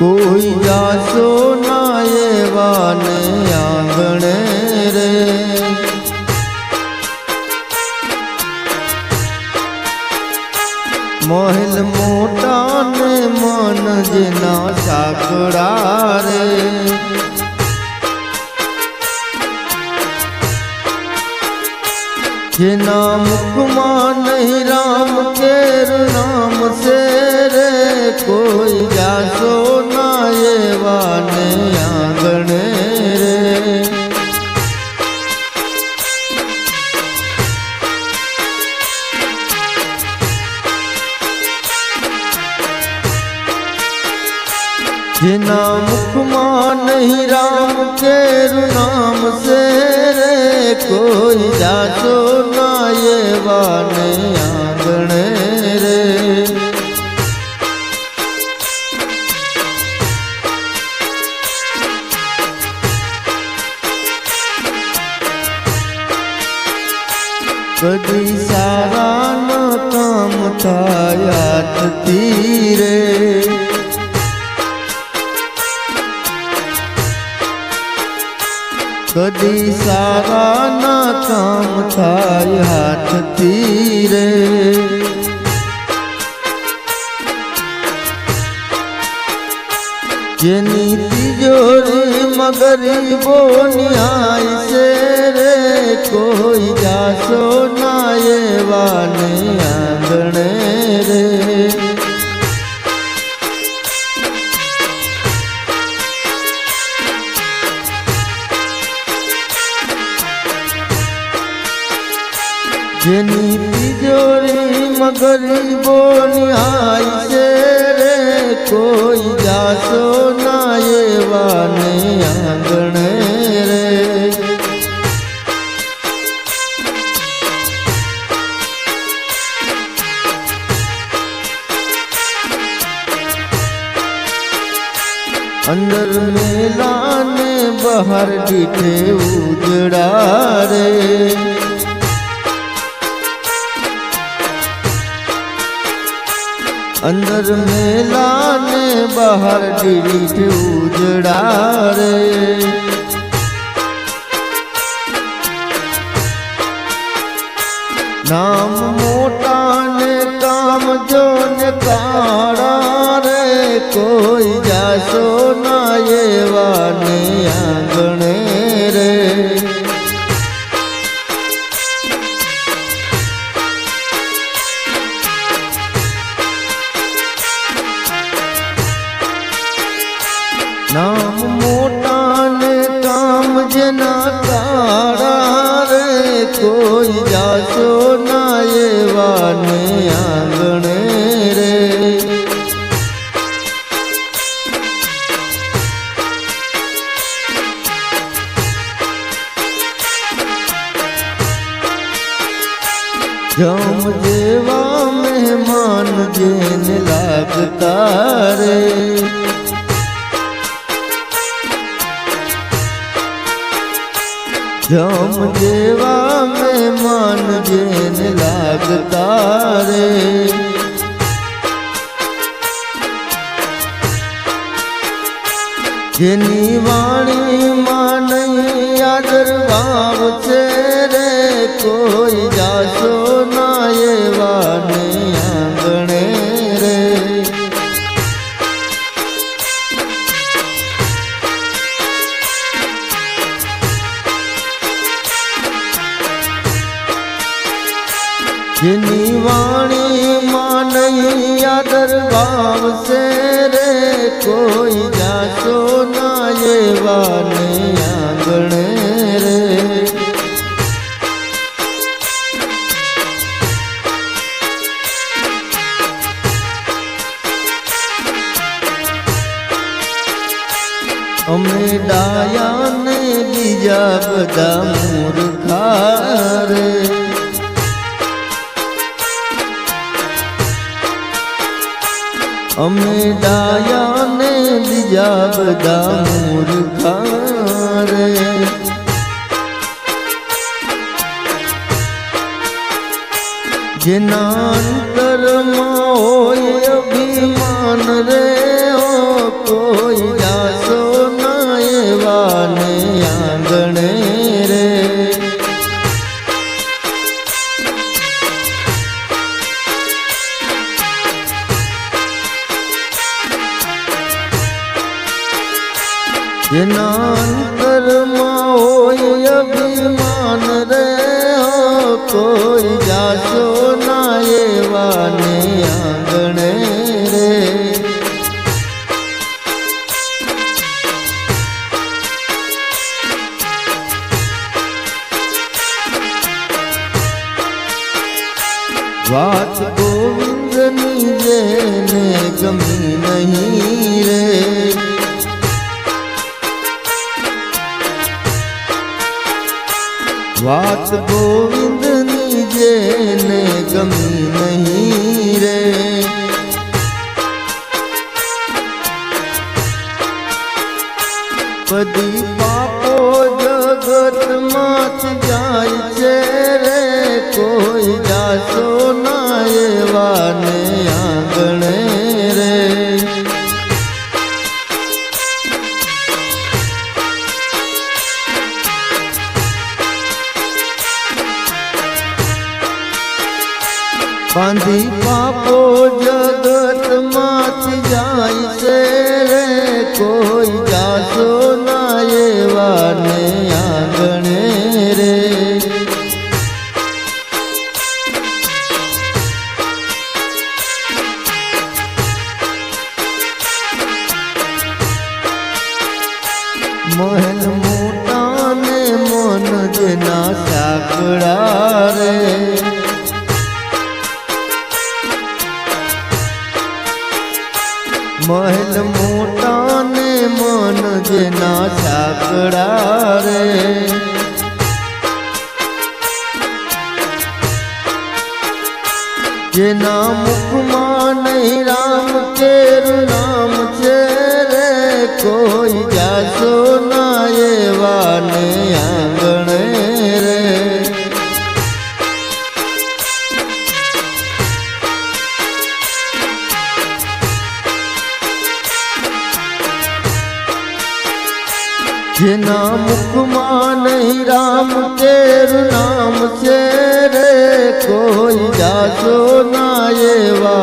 કોઈ જાસો ના એવાને આંગણે રે. મહેલ મોટા ને મન જેના સાકડા રે. જેના મુખમાં નહીં રામ, કેર, નામ રે કોઈ જાશો જેના મુખમાં નહીં રામ કેર નામ છે રે કોઈ જાશો ના એવાને આંગણે રે. કદી સારા ન કામ થાય તીરે કદી સારા ના કામ થાય હાથથી રે જેની તિજોરી મગરીબો ન્યાય છે રે, કોઈ જાસો ના એવાને આંગણે જેની તિજોરી મગરીબો નિહાય છે રે, કોઈ જાતો ના એવાને આંગણે રે. અંદર મેલા ને બહાર દીઠે ઉજડા રે. બહાર ડીડી ઉજડા નામ મોટા ના એવા આંગણે રે. જમ જેવા મહેમાન જેને લાગતા રે. જમ જેવા મહેમાન જેને લાગતા રે જેની વાણીમાં નહીં આદર ભાવ છે રે કોઈ જાશો અમે ડાયા ને બીજા બધા મૂર્ખા અમે ડાયા ને બીજા બધા મૂર્ખા જેના અંતરમાં હોય અભિમાન રે કોઈ જેના અંતરમાં હોય અભિમાન રે કોઈ જાશો ના એવાને આંગણે રે. વાત ગોવિંદની જેને ગમી નહીં રે. વાત ગોવિંદની જેને ગમી નહીં રે. પદી પાપો બાંધી પાપો જગતમાં જાય છે રે કોઈ જાસો ના એવા જેના મુખમાં નહીં રામ કેરું નામ છે રે. કોઈ જાસો ના એવા ને આંગણે રે. જેના મુખમાં નહીં રામ, તેરું નામ છે રે. કોઈ જાશો ના એવા